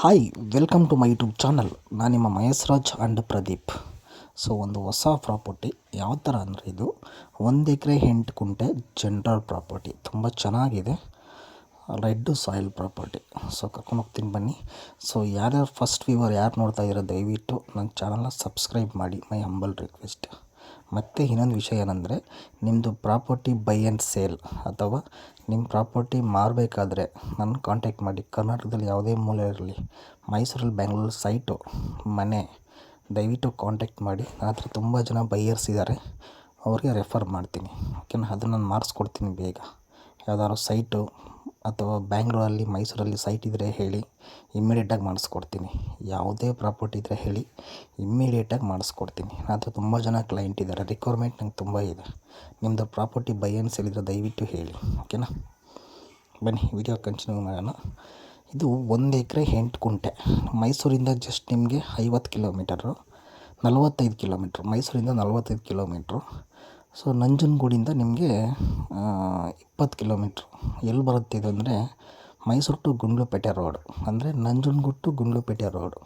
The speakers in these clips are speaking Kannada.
Hi welcome to my YouTube channel ನಾನು ನಿಮ್ಮ ಮಹೇಶ್ ರಾಜ್ ಆ್ಯಂಡ್ ಪ್ರದೀಪ್. ಸೊ ಒಂದು ಹೊಸ ಪ್ರಾಪರ್ಟಿ ಯಾವ ಥರ ಅಂದರೆ ಇದು? ಒಂದು ಎಕರೆ ಎಂಟು ಕುಂಟೆ ಜನರಲ್ ಪ್ರಾಪರ್ಟಿ ತುಂಬ ಚೆನ್ನಾಗಿದೆ. ರೆಡ್ ಸಾಯಿಲ್ ಪ್ರಾಪರ್ಟಿ ಸೊ ಕರ್ಕೊಂಡು ಹೋಗ್ತೀನಿ ಬನ್ನಿ. ಸೊ ಯಾರ್ಯಾರು ಫಸ್ಟ್ ವ್ಯೂವರ್ ಯಾರು ನೋಡ್ತಾ ಇರೋ ದಯವಿಟ್ಟು ನನ್ನ ಚಾನಲ್ನ ಸಬ್ಸ್ಕ್ರೈಬ್ ಮಾಡಿ. ಮೈ ಹಂಬಲ್ ರಿಕ್ವೆಸ್ಟ್ ಮತ್ತು ಇನ್ನೊಂದು ವಿಷಯ ಏನಂದರೆ ನಿಮ್ಮದು ಪ್ರಾಪರ್ಟಿ ಬೈ ಆ್ಯಂಡ್ ಸೇಲ್ ಅಥವಾ ನಿಮ್ಮ ಪ್ರಾಪರ್ಟಿ ಮಾರಬೇಕಾದ್ರೆ ನನ್ನ ಕಾಂಟ್ಯಾಕ್ಟ್ ಮಾಡಿ. ಕರ್ನಾಟಕದಲ್ಲಿ ಯಾವುದೇ ಮೂಲೆ ಇರಲಿ, ಮೈಸೂರಲ್ಲಿ ಬೆಂಗಳೂರು ಸೈಟು ಮನೆ, ದಯವಿಟ್ಟು ಕಾಂಟ್ಯಾಕ್ಟ್ ಮಾಡಿ. ನನ್ನ ಹತ್ರ ತುಂಬ ಜನ ಬೈಯರ್ಸ್ ಇದ್ದಾರೆ ಅವ್ರಿಗೆ ರೆಫರ್ ಮಾಡ್ತೀನಿ. ಓಕೆನಾ ಅದನ್ನು ನಾನು ಮಾಡಿಸ್ಕೊಡ್ತೀನಿ ಬೇಗ. ಯಾವ್ದಾದ್ರು ಸೈಟು ಅಥವಾ ಬ್ಯಾಂಗ್ಳೂರಲ್ಲಿ, ಮೈಸೂರಲ್ಲಿ ಸೈಟ್ ಇದ್ದರೆ ಹೇಳಿ ಇಮ್ಮಿಡಿಯೇಟಾಗಿ ಮಾಡಿಸ್ಕೊಡ್ತೀನಿ. ಯಾವುದೇ ಪ್ರಾಪರ್ಟಿ ಇದ್ದರೆ ಹೇಳಿ ಇಮ್ಮಿಡಿಯೇಟಾಗಿ ಮಾಡಿಸ್ಕೊಡ್ತೀನಿ. ಆದರೆ ತುಂಬ ಜನ ಕ್ಲೈಂಟ್ ಇದ್ದಾರೆ ರಿಕ್ವೈರ್ಮೆಂಟ್ ನಂಗೆ ತುಂಬ ಇದೆ. ನಿಮ್ಮದು ಪ್ರಾಪರ್ಟಿ ಬೈ ಆ್ಯಂಡ್ ಸೇಲ್ ದಯವಿಟ್ಟು ಹೇಳಿ ಓಕೆನಾ ಬನ್ನಿ ವಿಡಿಯೋ ಕಂಟಿನ್ಯೂ ಮಾಡೋಣ. ಇದು ಒಂದು ಎಕರೆ ಎಂಟು ಕುಂಟೆ. ಮೈಸೂರಿಂದ ಜಸ್ಟ್ ನಿಮಗೆ ಐವತ್ತು ಕಿಲೋಮೀಟರು ನಲವತ್ತೈದು ಕಿಲೋಮೀಟ್ರು ಮೈಸೂರಿಂದ ನಲವತ್ತೈದು ಕಿಲೋಮೀಟ್ರು ಸೊ ನಂಜನಗೂಡಿಂದ ನಿಮಗೆ ಇಪ್ಪತ್ತು ಕಿಲೋಮೀಟ್ರ್. ಎಲ್ಲಿ ಬರುತ್ತೆ ಇದು ಅಂದರೆ ಮೈಸೂರು ಟು ಗುಂಡ್ಲುಪೇಟೆ ರೋಡು. ಅಂದರೆ ನಂಜನಗೂಡು ಟು ಗುಂಡ್ಲುಪೇಟೆ ರೋಡು.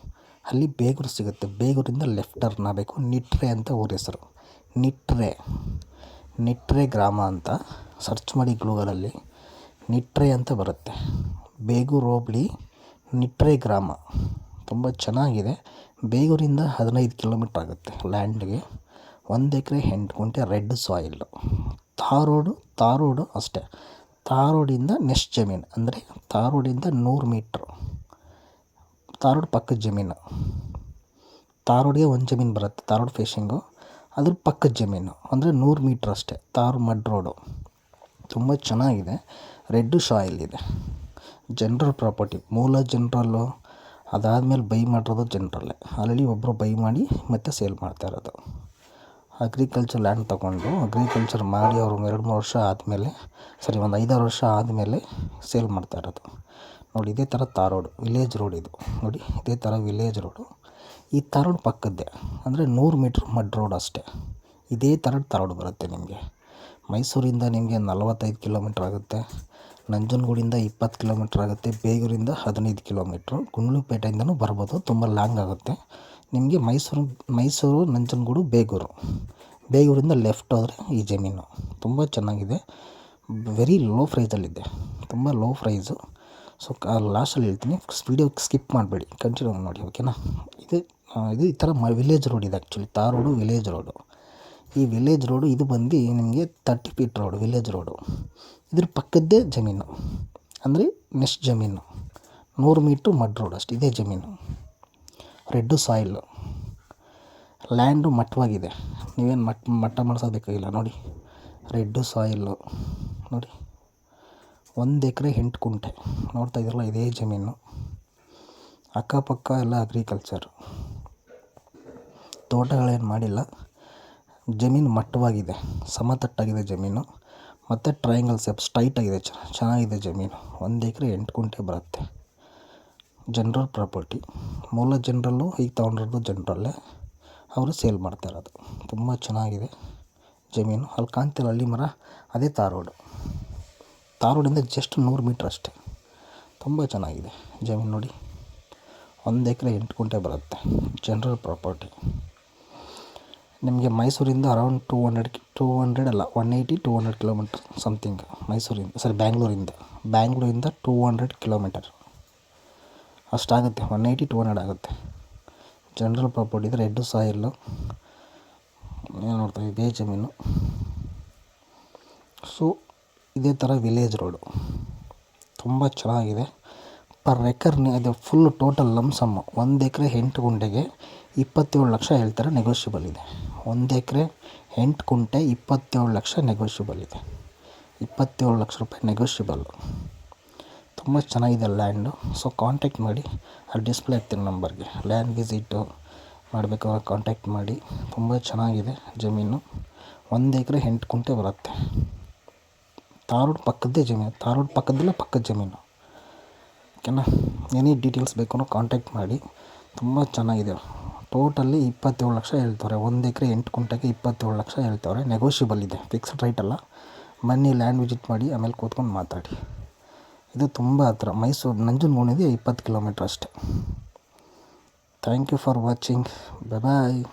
ಅಲ್ಲಿ ಬೇಗೂರು ಸಿಗುತ್ತೆ. ಬೇಗೂರಿಂದ ಲೆಫ್ಟ್ ಟರ್ನ್ ಆಗಬೇಕು. ನಿಟ್ರೆ ಅಂತ ಊರ ಹೆಸರು. ನಿಟ್ರೆ. ನಿಟ್ರೆ ಗ್ರಾಮ ಅಂತ ಸರ್ಚ್ ಮಾಡಿ ಗೂಗಲಲ್ಲಿ. ನಿಟ್ರೆ ಅಂತ ಬರುತ್ತೆ. ಬೇಗೂರು ಹೋಬಳಿ ನಿಟ್ರೆ ಗ್ರಾಮ. ತುಂಬ ಚೆನ್ನಾಗಿದೆ. ಬೇಗೂರಿಂದ ಹದಿನೈದು ಕಿಲೋಮೀಟ್ರ್ ಆಗುತ್ತೆ ಲ್ಯಾಂಡ್ಗೆ. ಒಂದು ಎಕರೆ ಎಂಟು ಗುಂಟೆ ರೆಡ್ ಸಾಯಿಲ್ಲು ತಾರೋಡು ತಾರೋಡು ಅಷ್ಟೇ. ತಾರೋಡಿಂದ ನೆಕ್ಸ್ಟ್ ಜಮೀನು, ಅಂದರೆ ತಾರೋಡಿಂದ ನೂರು ಮೀಟ್ರು ತಾರೋಡು ಪಕ್ಕದ ಜಮೀನು. ತಾರೋಡಿಗೆ ಒಂದು ಜಮೀನು ಬರುತ್ತೆ, ತಾರೋಡು ಫೇಶಿಂಗು ಅದ್ರ ಪಕ್ಕದ ಜಮೀನು, ಅಂದರೆ ನೂರು ಮೀಟ್ರ್ ಅಷ್ಟೇ, ತಾರು ಮಡ್ ರೋಡು ತುಂಬ ಚೆನ್ನಾಗಿದೆ ರೆಡ್ಡು ಸಾಯಿಲ್ ಇದೆ. ಜನರಲ್ ಪ್ರಾಪರ್ಟಿ ಮೂಲ ಜನರಲ್ಲು ಅದಾದಮೇಲೆ ಬೈ ಮಾಡಿರೋದು ಜನರಲ್ಲೇ ಆಲ್ರೆಡಿ ಒಬ್ಬರು ಬೈ ಮಾಡಿ ಮತ್ತೆ ಸೇಲ್ ಮಾಡ್ತಾ ಇರೋದು. ಅಗ್ರಿಕಲ್ಚರ್ ಲ್ಯಾಂಡ್ ತಗೊಂಡು ಅಗ್ರಿಕಲ್ಚರ್ ಮಾಡಿ ಅವರು ಎರಡು ಮೂರು ವರ್ಷ ಆದಮೇಲೆ ಸರಿ ಒಂದು ಐದಾರು ವರ್ಷ ಆದಮೇಲೆ ಸೇಲ್ ಮಾಡ್ತಾ ಇರೋದು. ನೋಡಿ, ಇದೇ ಥರ ತಾರೋಡು ವಿಲೇಜ್ ರೋಡ್ ಇದು. ನೋಡಿ, ಇದೇ ಥರ ವಿಲೇಜ್ ರೋಡು ಈ ತಾರೋಡು ಪಕ್ಕದ್ದೇ, ಅಂದರೆ ನೂರು ಮೀಟ್ರ್ ಮಡ್ ರೋಡ್ ಅಷ್ಟೇ. ಇದೇ ಥರ ತಾರೋಡು ಬರುತ್ತೆ ನಿಮಗೆ. ಮೈಸೂರಿಂದ ನಿಮಗೆ ನಲವತ್ತೈದು ಕಿಲೋಮೀಟ್ರ್ ಆಗುತ್ತೆ, ನಂಜನಗೂಡಿಂದ ಇಪ್ಪತ್ತು ಕಿಲೋಮೀಟ್ರ್ ಆಗುತ್ತೆ, ಬೇಗೂರಿಂದ ಹದಿನೈದು ಕಿಲೋಮೀಟ್ರು ಗುಂಡ್ಲುಪೇಟೆಯಿಂದನೂ ಬರ್ಬೋದು, ತುಂಬ ಲಾಂಗ್ ಆಗುತ್ತೆ. ನಿಮಗೆ ಮೈಸೂರು ಮೈಸೂರು, ನಂಜನಗೂಡು, ಬೇಗೂರು. ಬೇಗೂರಿಂದ ಲೆಫ್ಟ್ ಹೋದರೆ ಈ ಜಮೀನು. ತುಂಬ ಚೆನ್ನಾಗಿದೆ. ವೆರಿ ಲೋ ಪ್ರೈಸಲ್ಲಿದೆ ತುಂಬ ಲೋ ಪ್ರೈಸು ಸೊ ಲಾಸ್ಟಲ್ಲಿ ಹೇಳ್ತೀನಿ. ವಿಡಿಯೋ ಸ್ಕಿಪ್ ಮಾಡಬೇಡಿ. ಕಂಟಿನ್ಯೂ ನೋಡಿ ಓಕೆನಾ ಇದು ಇದು ಈ ಥರ ಮ ವಿಲೇಜ್ ರೋಡ್ ಇದೆ actually tar road village road ಈ ವಿಲೇಜ್ ರೋಡು ಇದು ಬಂದು ನಿಮಗೆ thirty feet road village road ಇದ್ರ ಪಕ್ಕದ್ದೇ ಜಮೀನು. ಅಂದರೆ ನೆಕ್ಸ್ಟ್ ಜಮೀನು. ನೂರು ಮೀಟ್ರ್ ಮಡ್ ರೋಡ್ ಅಷ್ಟು. ಇದೇ ಜಮೀನು. ರೆಡ್ಡು ಸಾಯಿಲ್ಲು ಲ್ಯಾಂಡು ಮಟ್ಟವಾಗಿದೆ. ನೀವೇನು ಮಟ್, ಮಟ್ಟ ಮಾಡಿಸೋದಕ್ಕಾಗಿಲ್ಲ ನೋಡಿ ರೆಡ್ಡು ಸಾಯಿಲ್ಲು ನೋಡಿ, ಒಂದು ಎಕರೆ ಎಂಟು ಕುಂಟೆ. ನೋಡ್ತಾ ಇದ್ದೀರಲ್ಲ, ಇದೇ ಜಮೀನು. ಅಕ್ಕಪಕ್ಕ ಎಲ್ಲ ಅಗ್ರಿಕಲ್ಚರ್ ತೋಟಗಳೇನು ಮಾಡಿಲ್ಲ. ಜಮೀನು ಮಟ್ಟವಾಗಿದೆ. ಸಮತಟ್ಟಾಗಿದೆ ಜಮೀನು. ಮತ್ತು ಟ್ರಯಾಂಗಲ್ ಸೆಪ್ ಸ್ಟ್ರೈಟಾಗಿದೆ ಚೆನ್ನಾಗಿದೆ ಜಮೀನು. ಒಂದು ಎಕರೆ ಎಂಟು ಕುಂಟೆ ಬರುತ್ತೆ. ಜನರಲ್ ಪ್ರಾಪರ್ಟಿ ಮೂಲ ಜನರಲ್ಲು ಈಗ ತೊಗೊಂಡಿರೋದು ಜನರಲ್ಲೇ ಅವರು ಸೇಲ್ ಮಾಡ್ತಾ ಇರೋದು. ತುಂಬ ಚೆನ್ನಾಗಿದೆ ಜಮೀನು. ಅಲ್ಲಿ ಕಾಣ್ತಿಲ್ಲ ಹಳ್ಳಿ ಮರ. ಅದೇ ತಾರ್ ರೋಡು ತಾರ್ ರೋಡಿಂದ ಜಸ್ಟ್ ನೂರು ಮೀಟ್ರ್ ಅಷ್ಟೇ. ತುಂಬ ಚೆನ್ನಾಗಿದೆ ಜಮೀನು ನೋಡಿ. ಒಂದು ಎಕರೆ ಎಂಟು ಗುಂಟೆ ಬರುತ್ತೆ ಜನರಲ್ ಪ್ರಾಪರ್ಟಿ ನಿಮಗೆ ಮೈಸೂರಿಂದ around two hundred two hundred ಅಲ್ಲ one eighty two hundred kilometre something ಮೈಸೂರಿಂದ ಸಾರಿ ಬ್ಯಾಂಗ್ಳೂರಿಂದ. ಬ್ಯಾಂಗ್ಳೂರಿಂದ ಟೂ ಹಂಡ್ರೆಡ್ ಕಿಲೋಮೀಟರ್ ಅಷ್ಟಾಗುತ್ತೆ. ಒನ್ ಏಯ್ಟಿ ಟು ಹಂಡ್ರೆಡ್ ಆಗುತ್ತೆ. ಜನರಲ್ ಪ್ರಾಪರ್ಟಿ ಇದ್ದರೆ ಎರಡು ಸಾಯಿಲ್ಲು ಏನು ನೋಡ್ತಾ ಇದೇ ಜಮೀನು ಸೊ ಇದೇ ಥರ ವಿಲೇಜ್ ರೋಡು ತುಂಬ ಚೆನ್ನಾಗಿದೆ. ಪರ್ ಎಕರ್ ಅದು ಫುಲ್ ಟೋಟಲ್ ಲಮ್ಸಮ್ಮು ಒಂದು ಎಕರೆ ಎಂಟು ಗುಂಟೆಗೆ ಇಪ್ಪತ್ತೇಳು ಲಕ್ಷ ಹೇಳ್ತಾರೆ ನೆಗೋಷಿಯಬಲ್ ಇದೆ. ಒಂದು ಎಕರೆ ಎಂಟು ಗುಂಟೆ ಇಪ್ಪತ್ತೇಳು ಲಕ್ಷ ನೆಗೋಷಿಯಬಲ್ ಇದೆ. ಇಪ್ಪತ್ತೇಳು ಲಕ್ಷ ರೂಪಾಯಿ ನೆಗೋಷಿಯಬಲ್ಲು ತುಂಬ ಚೆನ್ನಾಗಿದೆ ಲ್ಯಾಂಡು. ಸೊ ಕಾಂಟ್ಯಾಕ್ಟ್ ಮಾಡಿ. ಅಲ್ಲಿ ಡಿಸ್ಪ್ಲೇ ಆಗ್ತೀನಿ ನಂಬರ್ಗೆ. ಲ್ಯಾಂಡ್ ವಿಸಿಟು ಮಾಡಬೇಕಾದ್ರೆ ಕಾಂಟ್ಯಾಕ್ಟ್ ಮಾಡಿ. ತುಂಬ ಚೆನ್ನಾಗಿದೆ ಜಮೀನು. ಒಂದು ಎಕರೆ ಎಂಟು ಕುಂಟೆ ಬರುತ್ತೆ. ತಾರೋಡ್ ಪಕ್ಕದ್ದೇ ಜಮೀನು. ತಾರೋಡ್ ಪಕ್ಕದಲ್ಲೇ ಪಕ್ಕದ ಜಮೀನು. ಓಕೆನಾ ಎನಿ ಡೀಟೇಲ್ಸ್ ಬೇಕು ಕಾಂಟ್ಯಾಕ್ಟ್ ಮಾಡಿ. ತುಂಬ ಚೆನ್ನಾಗಿದೆ. ಟೋಟಲಿ ಇಪ್ಪತ್ತೇಳು ಲಕ್ಷ ಹೇಳ್ತವ್ರೆ ಒಂದು ಎಕರೆ ಎಂಟು ಕುಂಟೆಗೆ ಇಪ್ಪತ್ತೇಳು ಲಕ್ಷ ಹೇಳ್ತವ್ರೆ ನೆಗೋಷಿಯಬಲ್ ಇದೆ. ಫಿಕ್ಸ್ಡ್ ರೇಟ್ ಅಲ್ಲ. ಬನ್ನಿ ಲ್ಯಾಂಡ್ ವಿಸಿಟ್ ಮಾಡಿ ಆಮೇಲೆ ಕೂತ್ಕೊಂಡು ಮಾತಾಡಿ. ಇದು ತುಂಬ ಹತ್ರ. ಮೈಸೂರು ನಂಜನಗೂಡಿಗೆ ಇಪ್ಪತ್ತು ಕಿಲೋಮೀಟ್ರ್ ಅಷ್ಟೆ. Thank you for watching bye